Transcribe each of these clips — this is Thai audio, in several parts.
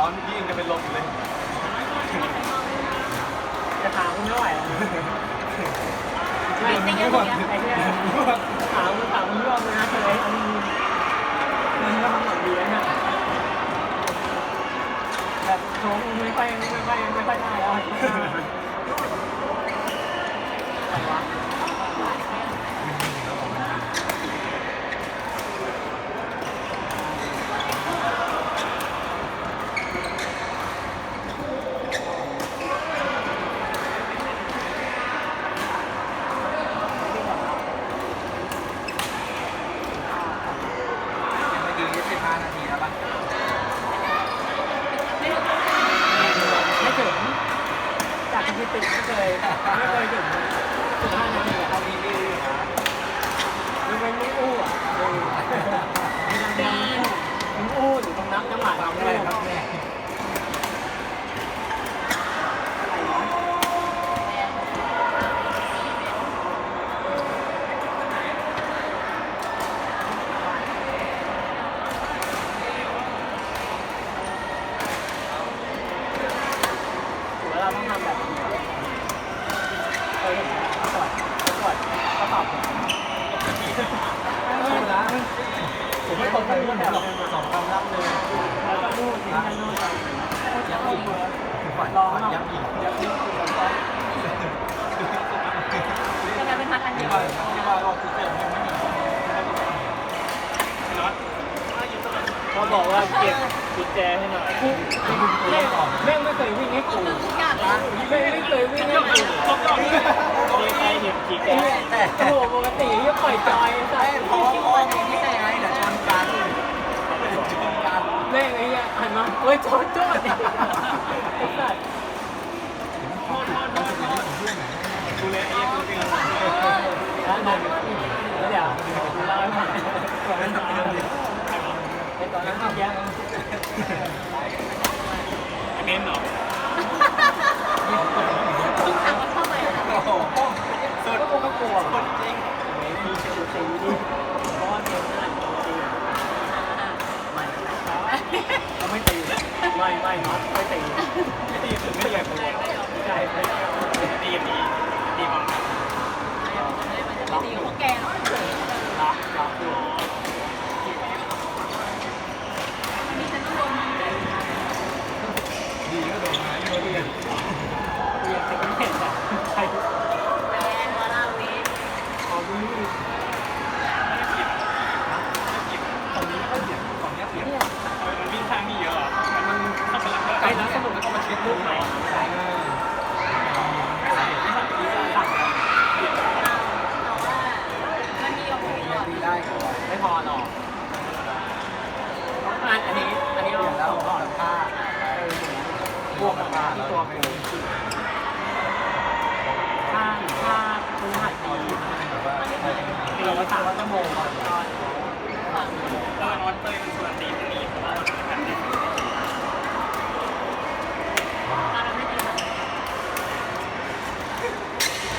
เลยเครื่องมันร้อนเมื่อกี้ยังจะเป็นลมอยู่เลยจะขาคุณไม่ไหวแล้วไม่จะยังไงไอ้เนี่ยขาคุณขาคุณร่วงนะเลยมันก็ทำหนังดีนะเนี่ยแบบโชว์ไม่ค่อยไม่ค่อยไม่ค่อยได้แล้วอะไรวะ เมื่อกี้สิบห้านาทีแล้วป่ะ ไม่ถึงจากสถิติไม่เคยไม่เคยถึงสิบห้านาทีอะ เอาดีดีนะ มันเป็นไม่อู้อะมันอู้หรือตรงนับน้ำหมาย ทำอะไรครับแม่ ถือว่าเราต้องทำแบบนี้เคยเห็นไหมตรวจตรวจก็ตอบ ผมไม่ตกใจเรื่องหรอกสองคำรับเลย แล้วก็นู่นนี่นั่นนู่นไป ยับอีกฝัน ร้องฝันอะยับอีกยับยิ่งคือแบบว่าจะกายเป็นพันอันเดียวที่ว่าเราคือเต็มยังไม่มีเขาบอกว่าเก็บกุญแจให้หน่อยแม่งแม่ไม่เคยวิ่งให้กูทุกอย่างเลยแม่ไม่เคยวิ่งให้กูมีใครเห็นกี่แกโอ้โหปกติยังปล่อยจอยใส่พราะเพราะว่ามีที่ไหนไงเดี๋ยวชนกันชนกันแม่งไอ้ เหี้ยหันมาเฮ้ยโจดโจดไอ้สัตว์ ดูเลยไอ้ยังจริง แล้วนอนแล้วเดี๋ยวเล่าให้ฟังก่อนนั้นไอ้ตอนนั้นทำยัง เน้นเหรอ ทุกครั้งว่าเข้าไปแล้ว โอ้โหสุด ก็ก็กลัว คนจริง มีสูสีดิเพราะว่าเกมนั่นตีไม่เราไม่ตีไม่ไม่น็อตไม่ตี ไม่ดีสุดไม่ดีแบบเลย ใช่ไม่ ดีดีดีมาก มันจะไม่ดีของแกหรอก รักรักอยู่ มีฉันต้องโดน ดีก็โดนมาโดนเรียน เรียนจะไม่เห็นอะใคร แฟนวาราวี ขอดูนี่ ฝั่งนี้ก็เสียงฝั่งนี้เสียง เนี่ย มันวิ่งทางนี้เยอะมันเข้าไปแล้ว ไอ้นักสนุกก็มาเช็คลูกใหม่ใช่ต่างกัน แต่ว่ามันมีของก่อน ดีได้ก่อน ไม่พอหรอกอันอันนี้อันนี้ เปลี่ยนแล้ เรา ว ส่งก่อน ผ้า บวกกับที่ตัวกูถ้าถ้าคุณหัดดี ตีละสามชั่วโมงก่อนก็เออนอนเตยเป็นส่วนดีตรงนี้เพราะว่าตอนนั้นไม่ดี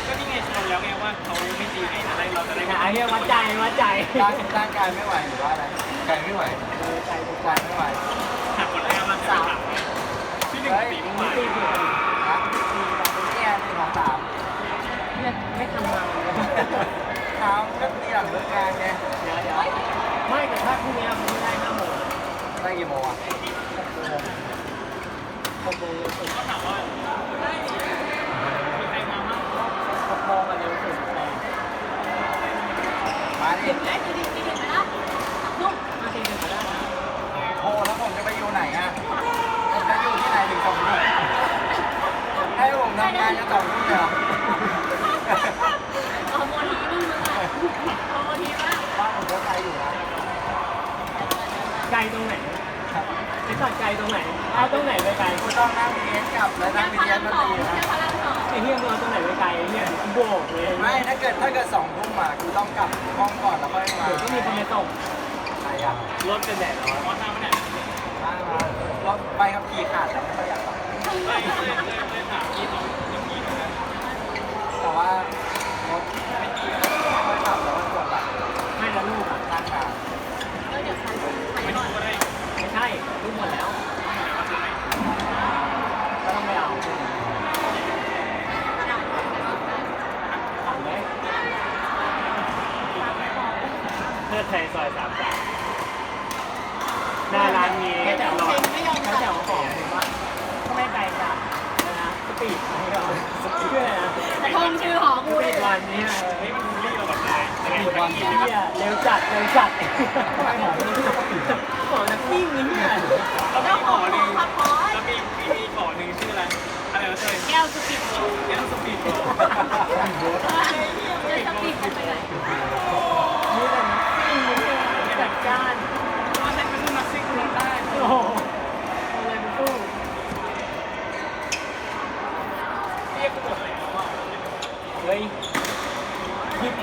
ก็นี่ไงชนแล้วไงว่าเขาไม่ดีไงอะไรเราจะได้หาเรื่องวัดใจวัดใจร่างร่างกายไม่ไหวหรือว่าอะไรกายไม่ไหวใจใจกายไม่ไหวหักคนแรกมันสามที่หนึ่งตีเมื่อวานตีผิดกันนะแก้ที่ของสามเนี่ยไม่ทำงานเลยเท้าก็ตีหลังเลิกงานไง เดี๋ยวเดี๋ยวไม่แต่ถ้าพรุ่งนี้ผมได้ห้าโมง ได้กี่โมงอะหกโมงร็วสุดก็ถามว่ามีใครมาบ้างหกโมงอะเร็วสุดมาดิถึงแล้วจริงๆจริงๆนะนุ่ม มาตีหนึ่งก็ได้นะ โทรแล้วผมจะไปอยู่ไหนอะผมจะอยู่ที่ไหนถึงสองทุ่มให้ผมทำงานจะสองทุ่มเหรอ เอาโมทีมึงมึงอะเอาโมทีมาก บ้านผมก็ไกลอยู่นะ ไกลตรงไหนไอ้สัตว์ไกลตรงไหนเอาตรงไหนไปไกลกูต้องนั่งบีเอสกลับแล้วนั่แค่งบีพเอลัสงมาสองตีนะแค่พลังสองไอ้เหี้ยมึงเอาตรงไหนไปไกลเนี่ยโบกเลยไม่ถ้าเกิดถ้าเกิดสองทุ่มอะกูต้องกลับห้องก่อนแล้วค่อยมาเดี๋ยวก็มีคนมาส่งใครอะรถเป็นแดดร้อนมอท่าไม่ได้มามาเราไปขับขี่ขาดแล้วไม่ค่อยอยากขับเล่เล่เล่เล่ถามที่เขายังมีอยู่นะแต่ว่ารถไม่ดีไม่ค่อยขับแล้วก็ปวดหลัง ไม่ละลูกอะ นั่งนาน แล้วเดี๋ยวฉันไป ไม่ ก่ ดู อน ก็ได้ ไม่ใช่ลูกหมดแล้ว ไเพื่อไทยซอยสามสามหน้าร้านมีเดี๋ยวรอเซ็งไม่ยอมถ้าจัจะดเอาของผมว่าก็ไม่ไกลจากนะสปีดนี่ก็สปีดนะแต่ทงชื่อหอสกูปีเลยดวันนี้เฮ้ยมันบูลลี่เราแบบไหนยังไงอีกวันเฮียเร็วจัดเร็วจัดของนักวิ่งนี่เนี่ยเราเจ้ามีขขอองหนึ่งพักพอยเรามีมีมีขอหนึ่งชื่ออะไรอะไรนะเต้ย แก้วสปิดโชว์ แกต้องสปีดโบ เดี๋ยวสปิดกันไปไหน นี่แหละนักวิ่งนี่เนี่ยจัดจ้าน ว่าใช้เป็นรุ่นนักซิ่งคุณได้ โอ้โหอะไรมันสู้ เรียกกูหมดเลยว่า เฮ้ยหยิบ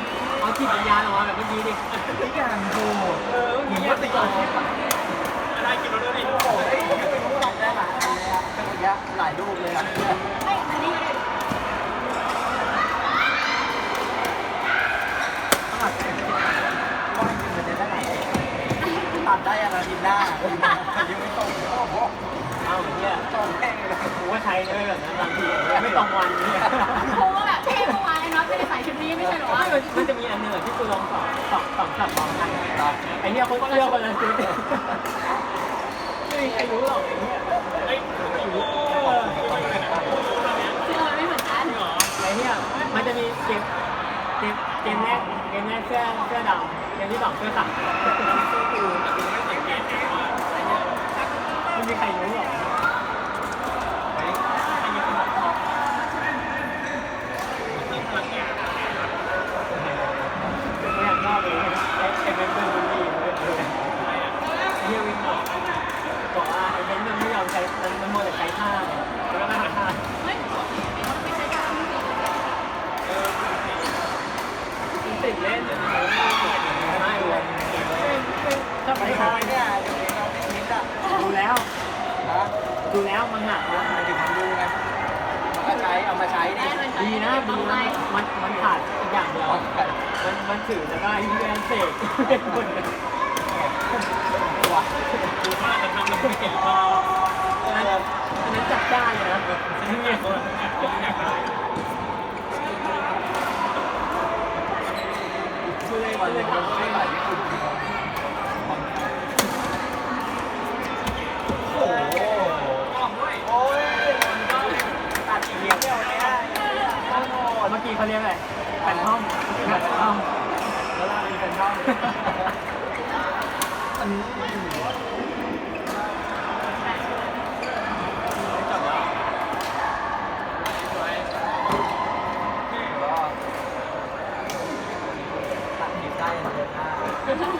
เอาจิตวิญญาณออกมาแบบเมื่อกี้ดิทุกอย่างโหเออเมื่อกี้ติดต่อได้กินแล้วด้วยดิโอ้โหเฮ้ยเป็นรูปได้หลายอันเลยอะเป็นระยะหลายรูปเลยอะเฮ้ยอันนี้ตัดว่าจริงมันจะได้หลายตัดได้อะไรทีหน้ายังไม่ตรงโอ้โหเอาเนี่ยตรงแห้งเลยกูว่าใช้เลยแบบนั้นบางทีไม่ตรงวัน มันจะมีอันหนึ่งที่กูลองสองสองสองสับพร้อมกันไอเนี่ยคนเลือกคนละชุดไม่มีใครรู้หรอกไอเนี่ยเฮ้ยโอ้โหคือมันไม่เหมือนกันเหรอไอเนี่ยมันจะมีเกมเกมเกมแรกเกมแรกเสื้อเสื้อดำเกมที่สองเสื้อขาวแต่กูไม่สังเกตเองว่าไม่มีใครรู้หรอก ไอ้ยังเป็นของที่พลังงาน ไม่อยากชอบเลยไอ้ไอ้เบนซ์เป็นบุลลี่เลยเฮียวินบอกบอกว่าไอ้เบนซ์มันไม่ยอมใช้มันมันโมแต่ใช้ท่าแล้วก็ไม่หาท่า เฮ้ยไม่ใช่กัน ติดเล่นเลยไม่เลยชอบ ไป ไป ทา ทาง ย เนี่ยเดี๋ยวนี้เราไม่คิดอะ ดูแล้ว นะ ดูแล้วมันหักนะมันถึงดูไงมันก็ใช้เอามาใช้แม่ดิมันใช้ดีนะดีนะมันมันขาดอีกอย่างเดียวเอาไปมันมันถือแล้วก็ไอ้เรื่องเสกเป็นคนตัวดูว่าจะทำแล้วไม่เห็นพออันนั้นอันนั้นจับได้เลยนะที่เนี่ยคนอยากอยากได้คือเลยวันเลนึยงทำไม่ให้ไหวไม่อุ่นโอ้โห บอกด้วย โอ้ยตัดเหี่ยวเดียวเนี่ยโอ้โห เมื่อกี้เขาเรียกอะไรแผ่นห้องแผ่นห้องแล้วเรามีแผ่นห้องอืม